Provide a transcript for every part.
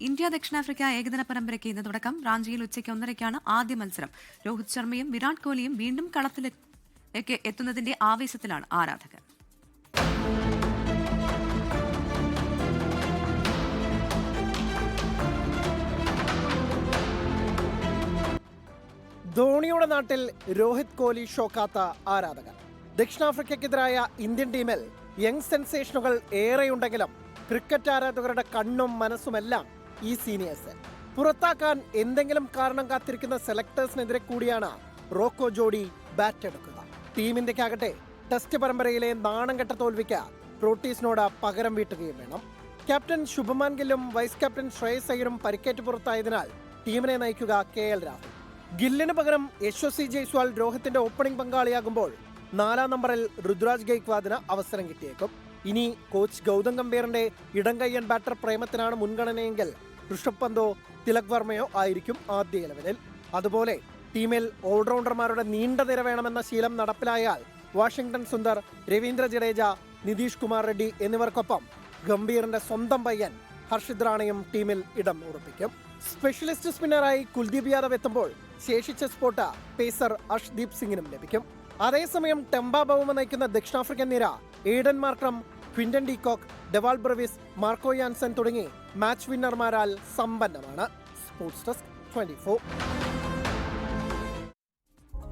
India ദക്ഷിണാഫ്രിക്ക ഏകദിന പരമ്പരയ്ക്ക് ഇന്ന് തുടക്കം റാഞ്ചിയിൽ ഉച്ചയ്ക്ക് ഒന്നരയ്ക്കാണ് ആദ്യ മത്സരം. രോഹിത് ശർമ്മയും വിരാട് കോഹ്ലിയും വീണ്ടും കളത്തിലേക്ക് എത്തുന്നതിന്റെ ആവേശത്തിലാണ് ആരാധകർ. ധോണിയുടെ നാട്ടിൽ രോഹിത് കോഹ്ലി ഷോക്കാത്ത ആരാധകർ. ദക്ഷിണാഫ്രിക്കയ്ക്കെതിരായ ഇന്ത്യൻ ടീമിൽ യങ് സെൻസേഷനുകൾ ഏറെയുണ്ടെങ്കിലും ക്രിക്കറ്റ് ആരാധകരുടെ കണ്ണും മനസ്സുമെല്ലാം ഈ സീനിയേഴ്സ്. പുറത്താക്കാൻ എന്തെങ്കിലും കാരണം കാത്തിരിക്കുന്ന സെലക്ടേഴ്സിനെതിരെ കൂടിയാണ് റോക്കോ ജോഡി ബാറ്റ് എടുക്കുക. ടീം ഇന്ത്യക്കാകട്ടെ ടെസ്റ്റ് പരമ്പരയിലെ നാണം കെട്ട തോൽവിക്ക് പ്രോട്ടീസിനോട് പകരം വീട്ടുകയും വേണം. ക്യാപ്റ്റൻ ശുഭമാൻ ഗില്ലും വൈസ് ക്യാപ്റ്റൻ ശ്രേയസ് അയ്യരും പരിക്കേറ്റ് പുറത്തായതിനാൽ ടീമിനെ നയിക്കുക കെ എൽ രാഹുൽ. ഗില്ലിന് പകരം യശ്വസി ജയ്സ്വാൾ രോഹിത്തിന്റെ ഓപ്പണിംഗ് പങ്കാളിയാകുമ്പോൾ നാലാം നമ്പറിൽ ഋതുരാജ് ഗൈക്വാദിന് അവസരം കിട്ടിയേക്കും. ഇനി കോച്ച് ഗൗതം ഗംഭീറിന്റെ ഇടം കയ്യൻ ബാറ്റർ പ്രേമത്തിനാണ് മുൻഗണനയെങ്കിൽ ഋഷഭ് പന്തോ തിലക് വർമ്മയോ ആയിരിക്കും ആദ്യ ഇലവനിൽ. അതുപോലെ ടീമിൽ ഓൾറൗണ്ടർമാരുടെ നീണ്ട നിര വേണമെന്ന ശീലം നടപ്പിലായാൽ വാഷിംഗ്ടൺ സുന്ദർ രവീന്ദ്ര ജഡേജ നിതീഷ് കുമാർ റെഡ്ഡി എന്നിവർക്കൊപ്പം ഗംഭീറിന്റെ സ്വന്തം പയ്യൻ ഹർഷിത് റാണയും ടീമിൽ ഇടം ഉറപ്പിക്കും. സ്പെഷ്യലിസ്റ്റ് സ്പിന്നറായി കുൽദീപ് യാദവ് എത്തുമ്പോൾ ശേഷിച്ച സ്പോട്ട് പേസർ അഷ്ദീപ് സിംഗിനും ലഭിക്കും. അതേസമയം ടെമ്പ ബൗമ നയിക്കുന്ന ദക്ഷിണാഫ്രിക്കൻ നിര Aiden Markram Quinton de Kock Dewald Brevis Marco Jansen തുടങ്ങി മാച്ച് വിന്നർമാരാൽ സമ്പന്നമാണ്. Sports desk twenty four.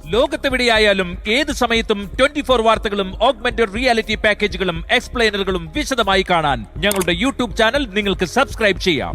ലോകത്തെവിടെയായാലും ഏത് സമയത്തും ട്വന്റി ഫോർ വാർത്തകളും ഓഗ്മെന്റഡ് റിയാലിറ്റി പാക്കേജുകളും എക്സ്പ്ലെയിനറുകളും വിശദമായി കാണാൻ ഞങ്ങളുടെ യൂട്യൂബ് ചാനൽ നിങ്ങൾക്ക് സബ്സ്ക്രൈബ് ചെയ്യാം.